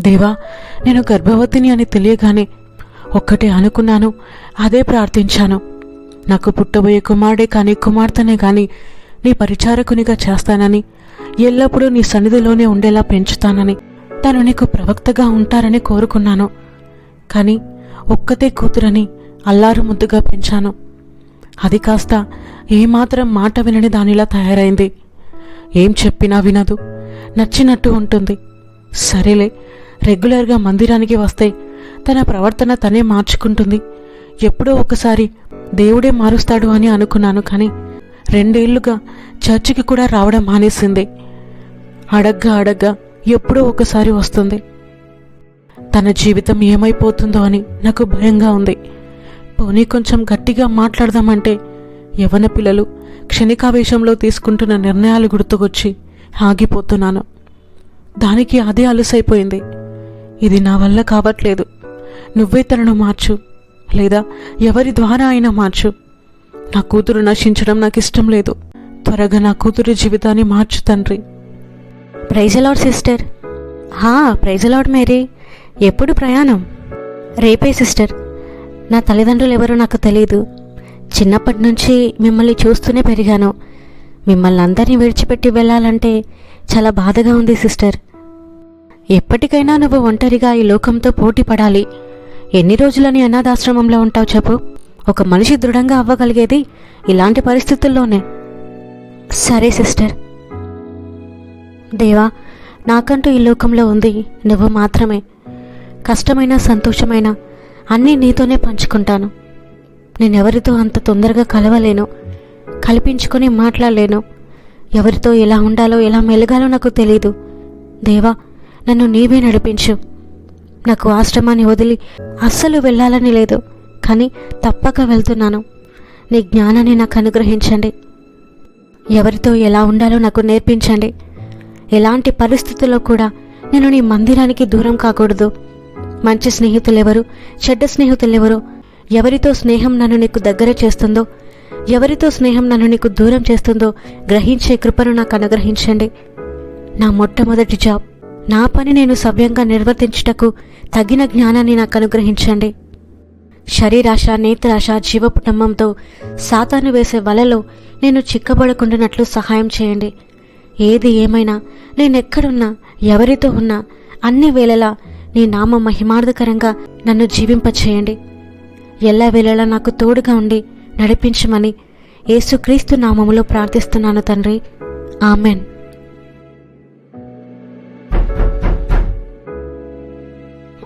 దేవా నేను గర్భవతిని అని తెలియగానే ఒక్కటే అనుకున్నాను అదే ప్రార్థించాను. నాకు పుట్టబోయే కుమారుడే కానీ కుమార్తెనే కానీ నీ పరిచారకునిగా చేస్తానని ఎల్లప్పుడూ నీ సన్నిధిలోనే ఉండేలా పెంచుతానని తను నీకు ప్రవక్తగా ఉంటారని కోరుకున్నాను. కానీ ఒక్కతే కూతురని అల్లారు ముద్దుగా పెంచాను. అది కాస్త ఏమాత్రం మాట వినని దానిలా తయారైంది. ఏం చెప్పినా వినదు నచ్చినట్టు ఉంటుంది. సరేలే రెగ్యులర్గా మందిరానికి వస్తే తన ప్రవర్తన తనే మార్చుకుంటుంది. ఎప్పుడో ఒకసారి దేవుడే మారుస్తాడు అని అనుకున్నాను కానీ రెండేళ్ళుగా చర్చికి కూడా రావడం మానేసింది. అడగ్గా అడగ్గా ఎప్పుడో ఒకసారి వస్తుంది. తన జీవితం ఏమైపోతుందో అని నాకు భయంగా ఉంది. పోనీ కొంచెం గట్టిగా మాట్లాడదామంటే యవన పిల్లలు క్షణికావేశంలో తీసుకుంటున్న నిర్ణయాలు గుర్తుకొచ్చి ఆగిపోతున్నాను. దానికి అదే అలసైపోయింది. ఇది నా వల్ల కావట్లేదు. నువ్వే తనను మార్చు. లేదా ఎవరి ద్వారా అయినా మార్చు. నా కూతురు నశించడం నాకు ఇష్టం లేదు. త్వరగా నా కూతురు జీవితాన్ని మార్చు తండ్రి. Praise the Lord sister. హా ప్రైజలాడ్ మేరీ. ఎప్పుడు ప్రయాణం? రేపే సిస్టర్. నా తల్లిదండ్రులు ఎవరో నాకు తెలియదు చిన్నప్పటి నుంచి మిమ్మల్ని చూస్తూనే పెరిగాను. మిమ్మల్ని అందరినీ విడిచిపెట్టి వెళ్ళాలంటే చాలా బాధగా ఉంది సిస్టర్. ఎప్పటికైనా నువ్వు ఒంటరిగా ఈ లోకంతో పోటీ పడాలి. ఎన్ని రోజులని అనాథాశ్రమంలో ఉంటావు చెప్పు. ఒక మనిషి దృఢంగా అవ్వగలిగేది ఇలాంటి పరిస్థితుల్లోనే. సరే సిస్టర్. దేవా నాకంటూ ఈ లోకంలో ఉంది నువ్వు మాత్రమే. కష్టమైన సంతోషమైన అన్నీ నీతోనే పంచుకుంటాను. నేనెవరితో అంత తొందరగా కలవలేను కల్పించుకొని మాట్లాడలేను. ఎవరితో ఎలా ఉండాలో ఎలా మెలగాలో నాకు తెలీదు. దేవా నన్ను నీవే నడిపించు. నాకు ఆశ్రమాన్ని వదిలి అస్సలు వెళ్ళాలని లేదు కానీ తప్పక వెళ్తున్నాను. నీ జ్ఞానాన్ని నాకు అనుగ్రహించండి. ఎవరితో ఎలా ఉండాలో నాకు నేర్పించండి. ఎలాంటి పరిస్థితుల్లో కూడా నేను నీ మందిరానికి దూరం కాకూడదు. మంచి స్నేహితులు ఎవరు చెడ్డ స్నేహితులు ఎవరు ఎవరితో స్నేహం నన్ను నీకు దగ్గర చేస్తుందో ఎవరితో స్నేహం నన్ను నీకు దూరం చేస్తుందో గ్రహించే కృపను నాకు అనుగ్రహించండి. నా మొట్టమొదటి జాబ్ నా పని నేను సవ్యంగా నిర్వర్తించుటకు తగిన జ్ఞానాన్ని నాకు అనుగ్రహించండి. శరీరాశ నేత్రాశ జీవపుటంబంతో సాతాను వేసే వలలో నేను చిక్కబడకుండానట్లు సహాయం చేయండి. ఏది ఏమైనా నేనెక్కడున్నా ఎవరితో ఉన్నా అన్ని వేళలా నీ నామ మహిమార్థకరంగా నన్ను జీవింపచేయండి. ఎల్ల వేళలా నాకు తోడుగా ఉండి నడిపించమని యేసుక్రీస్తు నామములో ప్రార్థిస్తున్నాను తండ్రి. ఆమెన్.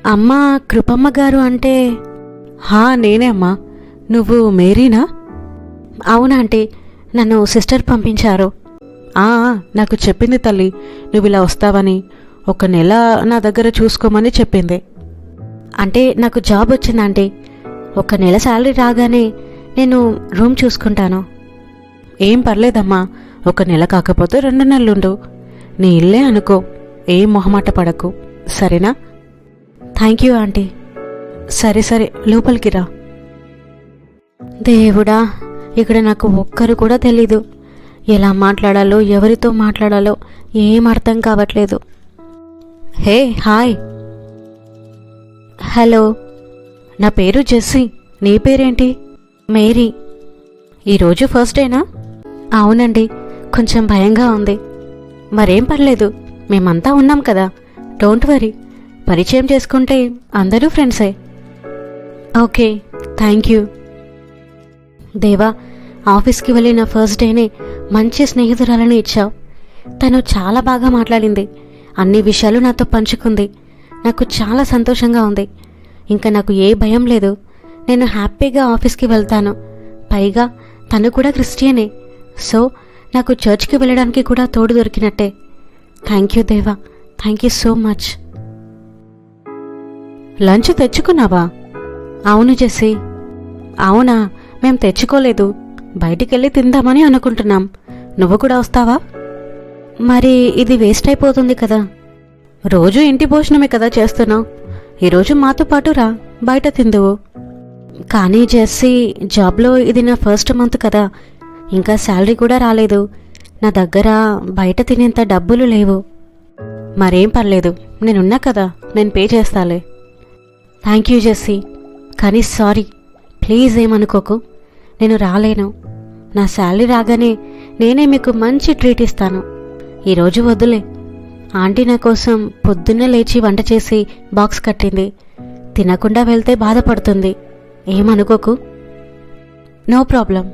అమ్మా కృపమ్మ గారు అంటే? హా నేనే అమ్మా. నువ్వు మేరీనా? అవునా అంటే నన్ను సిస్టర్ పంపించారు. ఆ, నాకు చెప్పింది తల్లి నువ్వు ఇలా వస్తావని. ఒక నెల నా దగ్గర చూసుకోమని చెప్పింది. అంటే నాకు జాబ్ వచ్చిందంటే ఒక నెల శాలరీ రాగానే నేను రూమ్ చూసుకుంటాను. ఏం పర్లేదమ్మా ఒక నెల కాకపోతే రెండు నెలలుండు. నీ ఇల్లే అనుకో ఏం మొహమాట పడకు. సరేనా? థ్యాంక్ యూ ఆంటీ సరే సరే లోపలికి రా. దేవుడా ఇక్కడ నాకు ఒక్కరు కూడా తెలీదు. ఎలా మాట్లాడాలో ఎవరితో మాట్లాడాలో ఏం అర్థం కావట్లేదు. Hey hi. హలో నా పేరు జెస్సీ. నీ పేరేంటి? మేరీ. ఈరోజు ఫస్ట్ డేనా? అవునండి కొంచెం భయంగా ఉంది. మరేం పర్లేదు మేమంతా ఉన్నాం కదా. Don't worry. పరిచయం చేసుకుంటే అందరూ ఫ్రెండ్సే. Okay thank you. దేవా ఆఫీస్కి వెళ్ళిన ఫస్ట్ డేనే మంచి స్నేహితురాలను ఇచ్చావు. తను చాలా బాగా మాట్లాడింది. అన్ని విషయాలు నాతో పంచుకుంది. నాకు చాలా సంతోషంగా ఉంది. ఇంకా నాకు ఏ భయం లేదు. నేను హ్యాపీగా ఆఫీస్కి వెళ్తాను. పైగా తను కూడా క్రిస్టియనే. సో నాకు చర్చ్కి వెళ్ళడానికి కూడా తోడు దొరికినట్టే. Thank you Deva. Thank you so much. Lunch తెచ్చుకున్నావా? అవును జెస్సీ. అవునా మేం తెచ్చుకోలేదు. బయటికెళ్ళి తిందామని అనుకుంటున్నాం. నువ్వు కూడా వస్తావా? మరి ఇది వేస్ట్ అయిపోతుంది కదా. రోజు ఇంటి భోజనమే కదా చేస్తున్నావు. ఈరోజు మాతో పాటు రా బయట తిందువు. కానీ జెస్సీ జాబ్లో ఇది నా ఫస్ట్ మంత్ కదా. ఇంకా శాలరీ కూడా రాలేదు. నా దగ్గర బయట తినేంత డబ్బులు లేవు. మరేం పర్లేదు నేనున్నా కదా నేను పే చేస్తాలే. థ్యాంక్ యూ జెస్సీ కానీ సారీ ప్లీజ్ ఏమనుకోకు. నేను రాలేను. నా శాలరీ రాగానే నేనే మీకు మంచి ట్రీట్ ఇస్తాను. ఈరోజు వద్దులే. ఆంటీ నా కోసం పొద్దున్నే లేచి వంట చేసి బాక్స్ కట్టింది. తినకుండా వెళ్తే బాధపడుతుంది. ఏమనుకోకు? నో ప్రాబ్లం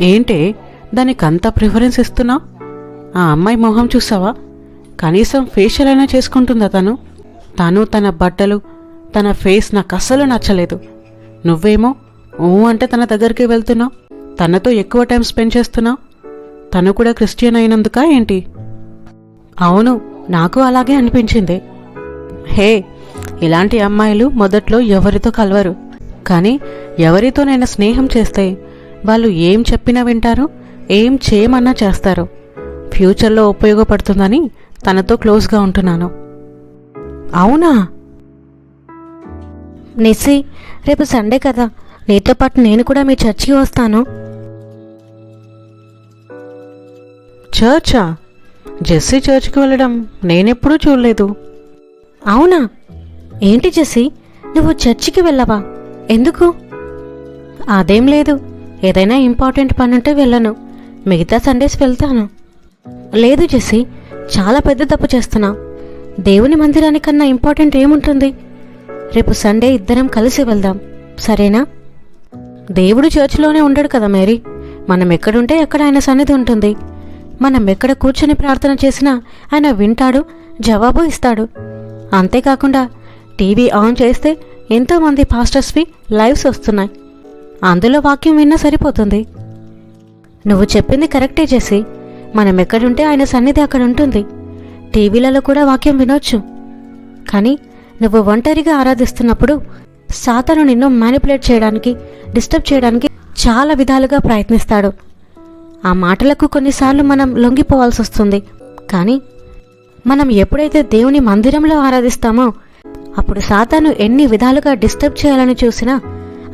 ఏంటి? దానికి అంత ప్రిఫరెన్స్ ఇస్తున్నావు? ఆ అమ్మాయి మొహం చూసావా? కనీసం ఫేషియల్ అయినా చేసుకుంటుందా తను? తను తన బట్టలు తన ఫేస్ నాకు అస్సలు నచ్చలేదు. నువ్వేమో ఊ అంటే తన దగ్గరికి వెళ్తున్నావు. తనతో ఎక్కువ టైం స్పెండ్ చేస్తున్నావు. తను కూడా క్రిస్టియన్ అయినందుక ఏంటి? అవును నాకు అలాగే అనిపించింది. హే ఇలాంటి అమ్మాయిలు మొదట్లో ఎవరితో కలవరు. కానీ ఎవరితోనైనా స్నేహం చేస్తే వాళ్ళు ఏం చెప్పినా వింటారు ఏం చేయమన్నా చేస్తారు. ఫ్యూచర్లో ఉపయోగపడుతుందని తనతో క్లోజ్గా ఉంటున్నాను. అవునా? నెస్సీ రేపు సండే కదా. నీతో పాటు నేను కూడా మీ చర్చికి వస్తాను. చర్చా? జెస్సీ చర్చ్కి వెళ్ళడం నేనెప్పుడూ చూడలేదు. అవునా? ఏంటి జెస్సీ? నువ్వు చర్చికి వెళ్ళవా? ఎందుకు? అదేం లేదు. ఏదైనా ఇంపార్టెంట్ పని ఉంటే వెళ్ళను. మిగతా సండేస్ వెళ్తాను. లేదు జెస్సీ చాలా పెద్ద తప్పు చేస్తున్నా. దేవుని మందిరానికన్నా ఇంపార్టెంట్ ఏముంటుంది? రేపు సండే ఇద్దరం కలిసి వెళ్దాం. సరేనా? దేవుడు చర్చిలోనే ఉండడు కదా మేరీ? మనం ఎక్కడుంటే ఎక్కడ ఆయన సన్నిధి ఉంటుంది? మనం ఎక్కడ కూర్చొని ప్రార్థన చేసినా ఆయన వింటాడు జవాబు ఇస్తాడు. అంతేకాకుండా టీవీ ఆన్ చేస్తే ఎంతోమంది పాస్టర్స్వి లైవ్స్ వస్తున్నాయి. అందులో వాక్యం విన్నా సరిపోతుంది. నువ్వు చెప్పింది కరెక్టే చేసి మనం ఎక్కడుంటే ఆయన సన్నిధి అక్కడ ఉంటుంది టీవీలలో కూడా వాక్యం వినొచ్చు. కానీ నువ్వు ఒంటరిగా ఆరాధిస్తున్నప్పుడు సాతను నిన్ను మ్యానిపులేట్ చేయడానికి డిస్టర్బ్ చేయడానికి చాలా విధాలుగా ప్రయత్నిస్తాడు. ఆ మాటలకు కొన్నిసార్లు మనం లొంగిపోవాల్సి వస్తుంది. కానీ మనం ఎప్పుడైతే దేవుని మందిరంలో ఆరాధిస్తామో అప్పుడు సాతాను ఎన్ని విధాలుగా డిస్టర్బ్ చేయాలని చూసినా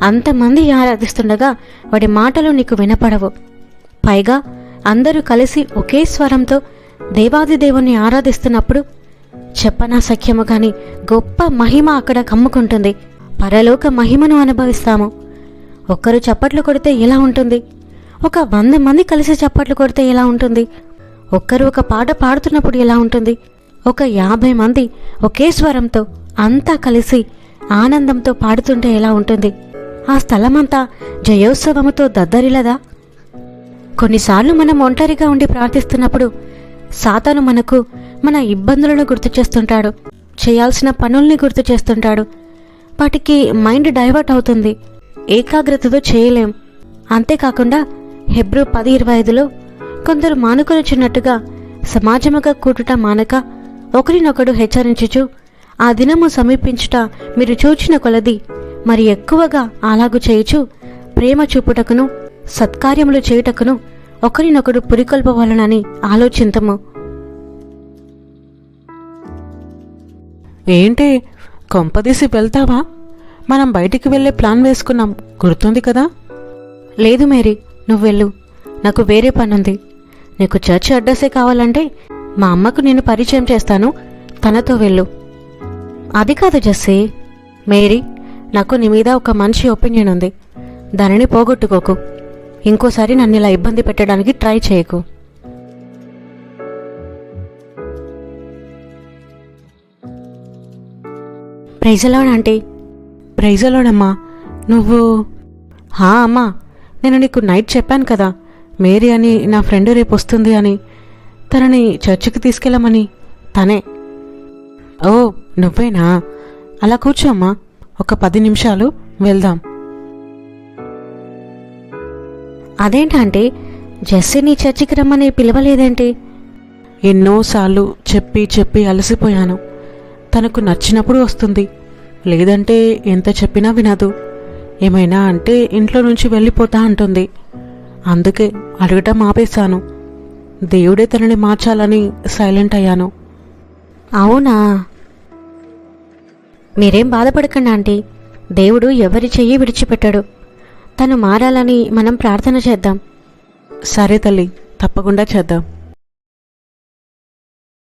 అంతమంది ఆరాధిస్తుండగా వాడి మాటలు నీకు వినపడవు. పైగా అందరూ కలిసి ఒకే స్వరంతో దేవాది దేవుణ్ణి ఆరాధిస్తున్నప్పుడు చెప్పనా సఖ్యము కానీ గొప్ప మహిమ అక్కడ కమ్ముకుంటుంది. పరలోక మహిమను అనుభవిస్తాము. ఒక్కరు చప్పట్లు కొడితే ఎలా ఉంటుంది? ఒక వంద మంది కలిసి చప్పట్లు కొడితే ఎలా ఉంటుంది? ఒక్కరు ఒక పాట పాడుతున్నప్పుడు ఎలా ఉంటుంది? ఒక యాభై మంది ఒకే స్వరంతో అంతా కలిసి ఆనందంతో పాడుతుంటే ఎలా ఉంటుంది? ఆ స్థలమంతా జయోత్సవముతో దద్దరిలదా కొన్నిసార్లు మనం ఒంటరిగా ఉండి ప్రార్థిస్తున్నప్పుడు సాతాను మనకు మన ఇబ్బందులను గుర్తు చేస్తుంటాడు. చేయాల్సిన పనుల్ని గుర్తు చేస్తుంటాడు. వాటికి మైండ్ డైవర్ట్ అవుతుంది. ఏకాగ్రతతో చేయలేం. అంతేకాకుండా హెబ్రూ పది ఇరవై ఐదులో కొందరు మానుకొనిచున్నట్టుగా సమాజముగా కూటుట మానక ఒకరినొకడు హెచ్చరించుచు ఆ దినము సమీపించుట మీరు చూచిన కొలది మరి ఎక్కువగా అలాగు చేయుచు ప్రేమ చూపుటకును సత్కార్యములు చేయుటకును ఒకరినొకడు పురికొల్పవలనని ఆలోచింతము ఏంటి కొంపదీసి వెళ్తావా? మనం బయటికి వెళ్ళే ప్లాన్ వేసుకున్నాం. గుర్తుంది కదా? లేదు మేరీ నువ్వు వెళ్ళు. నాకు వేరే పనుంది. నీకు చర్చి అడ్రస్సే కావాలంటే మా అమ్మకు నేను పరిచయం చేస్తాను. తనతో వెళ్ళు. అది కాదు జస్సీ. మేరీ నాకు నీ మీద ఒక మంచి ఒపీనియన్ ఉంది దానిని పోగొట్టుకోకు. ఇంకోసారి నన్ను ఇలా ఇబ్బంది పెట్టడానికి ట్రై చేయకు. ప్రైజలో ఆంటీ. ప్రైజలోడమ్మా నువ్వు హా అమ్మా నేను నీకు నైట్ చెప్పాను కదా మేరీ అని నా ఫ్రెండ్ రేపు వస్తుంది అని. తనని చర్చికి తీసుకెళ్ళమని. తనే. ఓ నువ్వేనా? అలా కూర్చో అమ్మా. ఒక పది నిమిషాలు వెళ్దాం. అదేంటంటే జెస్సీ నీ చర్చికి రమ్మని పిలవలేదేంటి? ఎన్నోసార్లు చెప్పి చెప్పి అలసిపోయాను. తనకు నచ్చినప్పుడు వస్తుంది. లేదంటే ఎంత చెప్పినా వినదు. ఏమైనా అంటే ఇంట్లో నుంచి వెళ్ళిపోతా అంటుంది. అందుకే అడగటం ఆపేశాను. దేవుడే తనని మార్చాలని సైలెంట్ అయ్యాను. అవునా? మీరేం బాధపడకండి ఆంటీ. దేవుడు ఎవరి చెయ్యి విడిచిపెట్టాడు. తను మారాలని మనం ప్రార్థన చేద్దాం. సరే తల్లి తప్పకుండా చేద్దాం.